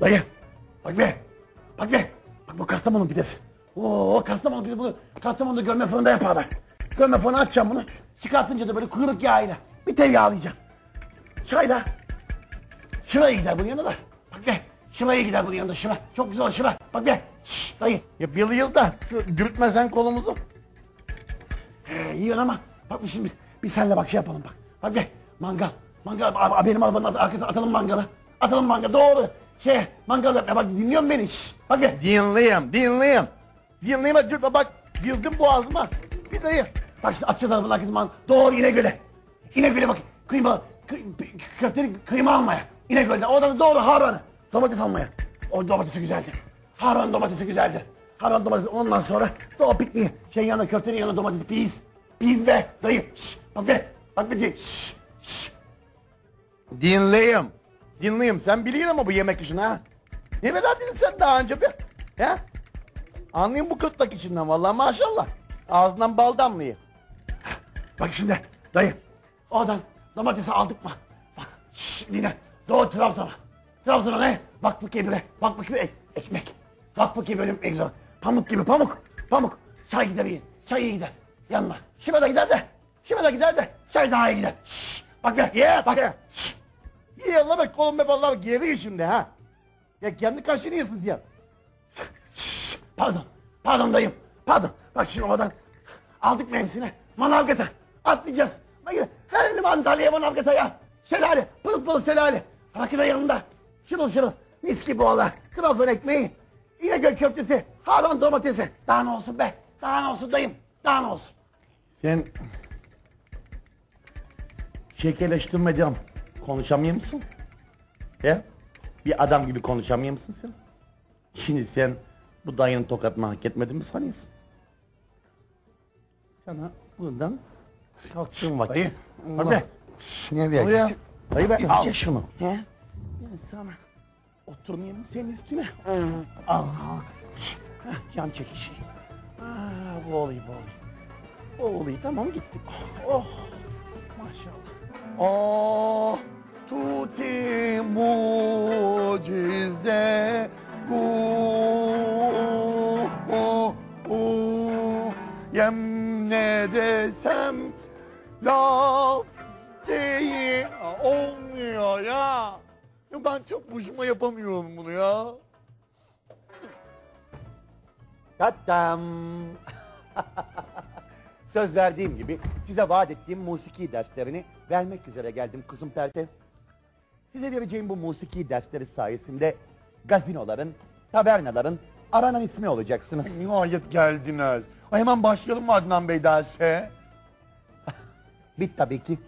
Dayı. Bak be. Bak be. Bak bu Kastamonu pidesi. Oo Kastamonu pidesi bunu Kastamonu'da gömme fırında yaparlar. Gömme fırına açacağım bunu. Çıkartınca da böyle kuyruk yağıyla bir tev yağlayacağım. Çayla. Şıraya gider bunun yanında da. Bak be. Şıraya gider bunun yanında şıra. Çok güzel şıra. Bak be. Şşş dayı. Ya bir yıl da şu dürtmesen kolumuzu. He, yiyorsun ama bak şimdi bir senle bak şey yapalım bak. Bak be mangal. Mangal benim arabanın arkasına atalım mangalı. Atalım mangalı doğru. Şey mangal yapma bak dinliyor musun beni? Şşş, bak be. Dinleyeyim, dinleyeyim. Dinleyeyim, dur bak, girdim boğazıma. Bir dayı. Bak şimdi atacağız arabanın arkasına man- doğru İnegöl'e. İnegöl'e bak kıyma kı, köfteli kıyma almaya. İnegöl'de oradan doğru Harran'a. Domates almaya. O domatesi güzeldi. Harran domatesi güzeldi. Harran domatesi ondan sonra doğru pikniği. Şey yanında köftenin yanında domates piyiz. Piyiz be dayı. Şşş, bak be. Bak be diye. Şşş, şşş. Dinleyeyim. Dinleyeyim. Sen biliyorsun ama bu yemek işini ha. Ne verdin sen daha önce be? He? Anlayayım bu kırtlak içinden vallahi maşallah. Ağzından bal damlıyor. Bak şimdi dayı. Oradan domatesi aldık mı? Bak şşş dinle. Doğru Trabzon'a. Trabzon'a ne? Vakfı gibi. Vakfı gibi ek- ekmek. Vakfı gibi bölüm egzo. Pamuk gibi pamuk. Pamuk. Çay gider iyi. Çay iyi gider. Yanma. Şiva da gider de. Şiva da gider de. Çay daha iyi gider. Şşş. Bak be. Ye, bak. Şşş. İyi Allah bak kolum be vallahi geri şimdi ha. Ya kendi kaşını yesin ya. Pardon. Pardon dayım. Pardon. Bak şimdi oradan aldık mevsine. Manavgat'a atlayacağız. Bak verelim Antalya'ya Manavgat'a ya. Şelale. Pırıl pırıl şelale. Rakı da yanında. Şırıl şırıl. Mis gibi ola. Trabzon ekmeği. İnegöl köftesi. Harran domatesi. Daha ne olsun be. Daha ne olsun dayım. Daha ne olsun. Sen şekerleştirmeden konuşamıyor musun? He? Bir adam gibi konuşamıyor musun sen? Şimdi sen bu dayının tokatını hak etmedin mi sanıyorsun? Sana buradan kalktığın vakit... Bak be. Nereye Oraya- gitsin? Dayı ben Al. şunu. He? Ben sana oturmayayım senin üstüne? Al. Heh, can çekişi. Aa, bu olayı bu olayı. Bu olayı tamam gitti. Oh maşallah. Oh tutti mucize gu. Yem ne desem laf değil olmuyor ya. ya. Ben çok boşuma yapamıyorum bunu ya. Tatam. Söz verdiğim gibi size vaat ettiğim musiki derslerini vermek üzere geldim kızım Pertev. Size vereceğim bu musiki dersleri sayesinde gazinoların, tabernaların aranan ismi olacaksınız. Nihayet geldiniz. Ay hemen başlayalım mı Adnan Bey derse? Bit tabii ki.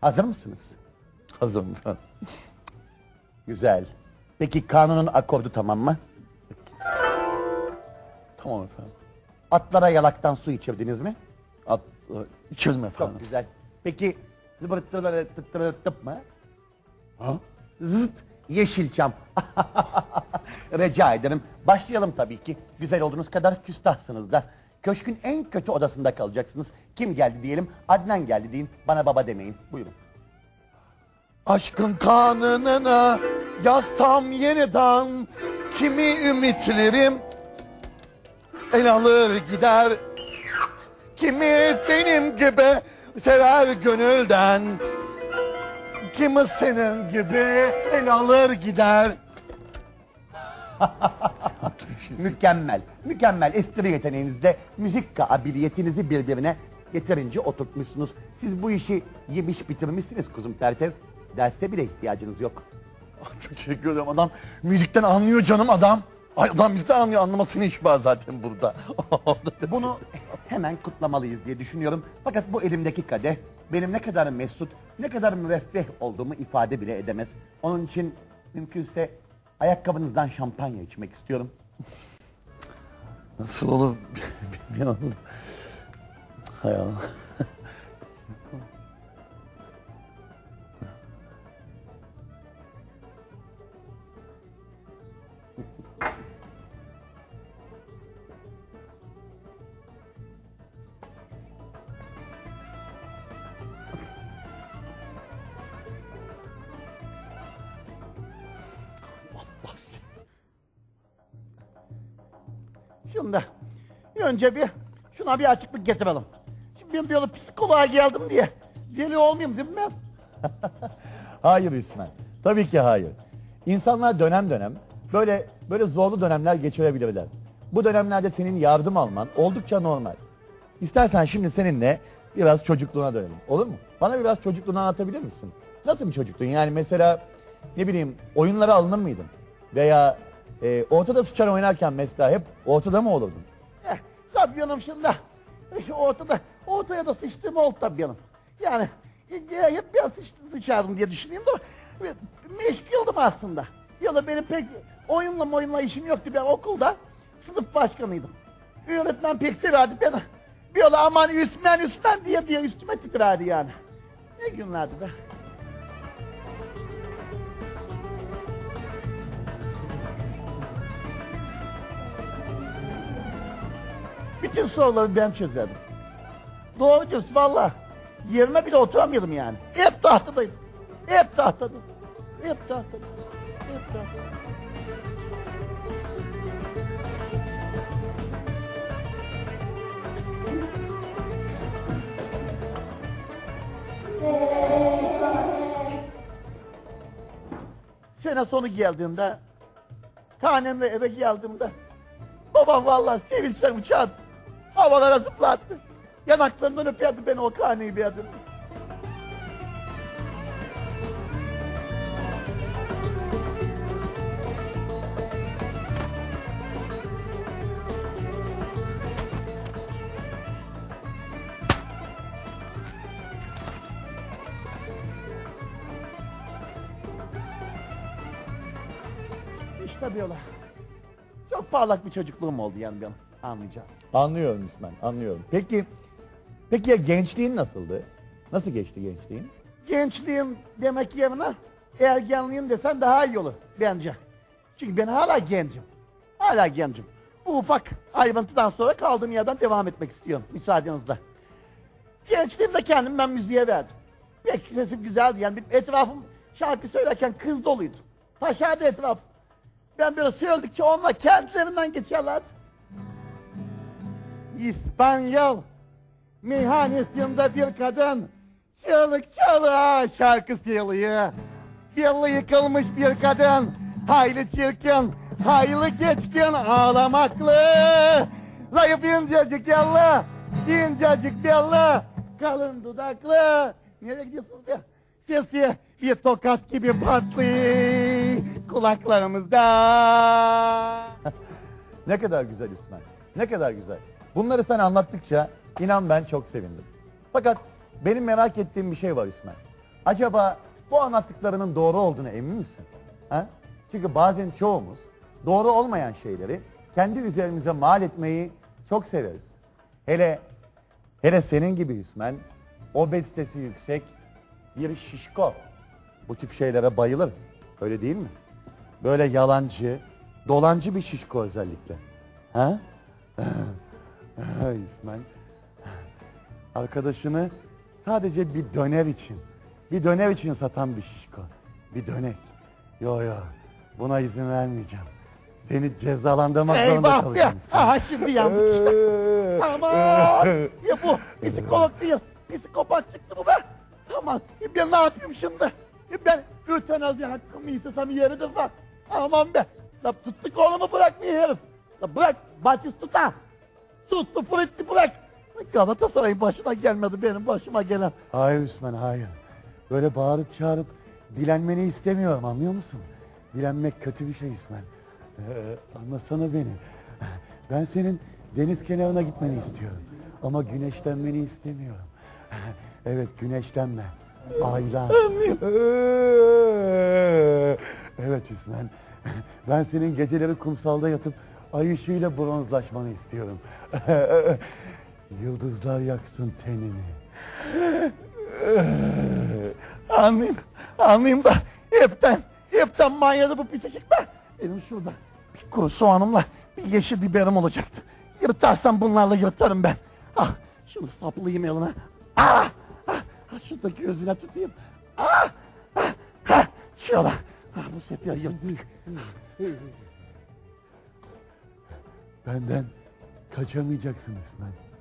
Hazır mısınız? Hazırım. Güzel. Peki kanunun akordu tamam mı? tamam efendim. Atlara yalaktan su içirdiniz mi? At, içelim efendim. Çok güzel. Peki zıbırıttırları tıttırı tıp mı? Ha? Zıt Yeşilçam. Rica ederim. Başlayalım tabii ki. Güzel olduğunuz kadar küstahsınız da. Köşkün en kötü odasında kalacaksınız. Kim geldi diyelim? Adnan geldi deyin. Bana baba demeyin. Buyurun. Aşkın kanununa yazsam yeniden kimi ümitlerim el alır gider kimi benim gibi sever gönülden kimi senin gibi el alır gider Mükemmel. Mükemmel espri yeteneğinizle müzik kabiliyetinizi birbirine yeterince oturtmuşsunuz. Siz bu işi yemiş bitirmişsiniz kuzum Pertev. Derste bile ihtiyacınız yok. Teşekkür ederim adam müzikten anlıyor canım adam Ay adam müzikten anlıyor anlamasını iş var zaten burada Bunu hemen kutlamalıyız diye düşünüyorum. Fakat bu elimdeki kadeh benim ne kadar mesut, ne kadar müreffeh olduğumu ifade bile edemez. Onun için mümkünse ayakkabınızdan şampanya içmek istiyorum. Nasıl olur bilmiyorum. Hay Allah. Şimdi önce bir şuna bir açıklık getirelim. Şimdi ben böyle psikoloğa geldim diye deli olmayayım değil mi ben? Hayır İsmail. Tabii ki hayır. İnsanlar dönem dönem böyle böyle zorlu dönemler geçirebilirler. Bu dönemlerde senin yardım alman oldukça normal. İstersen şimdi seninle biraz çocukluğuna dönelim. Olur mu? Bana biraz çocukluğunu anlatabilir misin? Nasıl bir çocuktun? Yani mesela ne bileyim oyunlara alınır mıydın? Veya e, ortada sıçar oynarken mesela hep ortada mı olurdun? Eh, tabii şimdi eh, ortada, ortaya da sıçtığım oldu tabii canım. Yani eh, hep ben sıç, sıçardım diye düşünüyorum da eh, meşguldüm aslında. Ya da benim pek oyunla oyunla işim yoktu ben okulda sınıf başkanıydım. Öğretmen pek severdi beni. Böyle aman üstmen üstmen diye diye üstüme titrerdi yani. Ne günlerdi be. Bütün soruları ben çözerdim. Doğru diyorsun valla. Yerime bile oturamıyordum yani. Hep tahtadaydım. Hep tahtada. Hep tahtada. Hep tahtada. Sene sonu geldiğinde Tanemle eve geldiğimde babam vallahi sevinçten uçardı. Havalara zıplattı. Yanaklarından öperdi beni o karneyi verdi. İşte böyle. Çok parlak bir çocukluğum oldu yani benim anlayacağım. Anlıyorum İsmail, anlıyorum. Peki, peki ya gençliğin nasıldı? Nasıl geçti gençliğin? Gençliğin demek yerine ergenliğin desen daha iyi olur bence. Çünkü ben hala gencim. Hala gencim. Bu ufak ayrıntıdan sonra kaldığım yerden devam etmek istiyorum müsaadenizle. Gençliğimde kendim ben müziğe verdim. Pek sesim güzeldi yani benim etrafım şarkı söylerken kız doluydu. Taşardı etraf. Ben böyle söyledikçe onlar kendilerinden geçerlerdi. İspanyol meyhanesinde bir kadın çığlık çığlığa şarkı söylüyor. Belli yıkılmış bir kadın hayli çirkin, hayli geçkin ağlamaklı. Zayıf incecik yallı, incecik belli, kalın dudaklı. Nereye gidiyorsunuz be? Sesi bir tokat gibi patlıyor kulaklarımızda. Ne kadar güzel İsmail. Ne kadar güzel. Bunları sen anlattıkça inan ben çok sevindim. Fakat benim merak ettiğim bir şey var İsmail. Acaba bu anlattıklarının doğru olduğunu emin misin? Ha? Çünkü bazen çoğumuz doğru olmayan şeyleri kendi üzerimize mal etmeyi çok severiz. Hele hele senin gibi İsmail obezitesi yüksek bir şişko. Bu tip şeylere bayılır. Öyle değil mi? Böyle yalancı, dolancı bir şişko özellikle. Ha? İsmail. Arkadaşını sadece bir döner için, bir döner için satan bir şişko. Bir dönek. Yo yo, buna izin vermeyeceğim. Seni cezalandırmak zorunda Eyvah be! kalacağım. İsmail. Aha şimdi yandık işte. Aman! Ya bu psikolog değil, psikopat çıktı bu be. Aman ben ne yapayım şimdi? Ben ötenazi hakkımı istesem yeridir bak. Aman be! La tuttu kolumu bırakmıyor herif. La bırak Batistuta. Tuttu Fritti bırak. Galatasaray'ın başına gelmedi benim başıma gelen. Hayır Osman hayır. Böyle bağırıp çağırıp dilenmeni istemiyorum anlıyor musun? Dilenmek kötü bir şey İsmail. Ee, anlasana beni. Ben senin deniz kenarına gitmeni istiyorum. Ama güneşlenmeni istemiyorum. Evet güneşlenme. Aylan. Ee, Evet İsmail. Ben senin geceleri kumsalda yatıp ay ışığıyla bronzlaşmanı istiyorum. Yıldızlar yaksın tenini. Anlayayım, anlayayım da hepten, hepten manyadı bu pisicik be. Benim şurada bir kuru soğanımla bir yeşil biberim olacaktı. Yırtarsam bunlarla yırtarım ben. Ah, şunu saplayayım eline. Ah, ah, ah şuradaki gözüne tutayım. Ah, ah, ah, şöyle. Ah, bu sefer yırttık. Benden kaçamayacaksın İsmail.